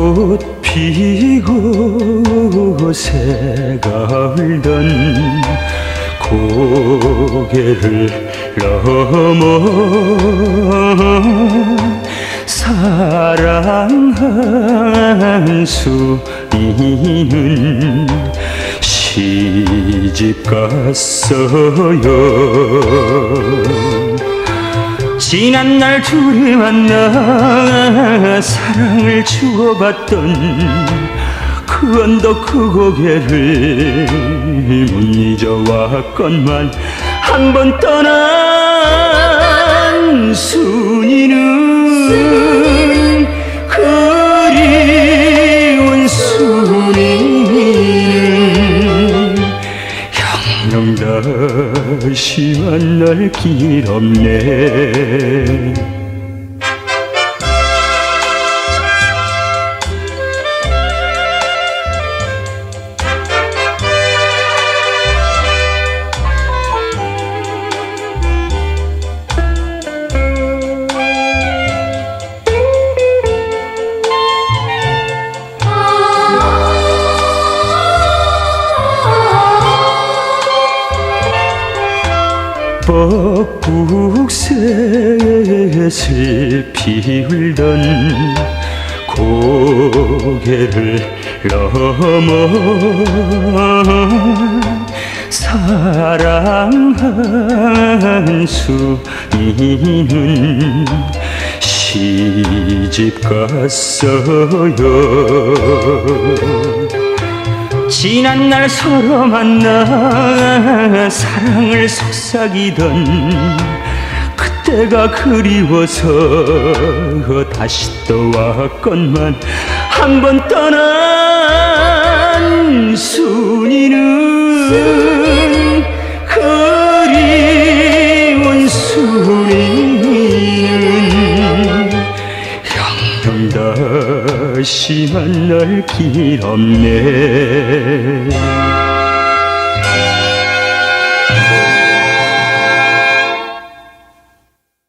꽃 피고 새가 울던 고개를 넘어 사랑한 수인은 시집 갔어요. 지난날 둘이 만나 사랑을 주고받던 그 언덕 그 고개를 못 잊어왔건만 한 번 떠난 순이는 그리운 순이는 영영 다시 만날 길 없네 뻑북새슬 피울던 고개를 넘어 사랑한 수이는 시집 갔어요 지난 날 서로 만나 사랑을 속삭이던 그때가 그리워서 다시 또 왔건만 한 번 떠난 순이는 다시 만날 길 없네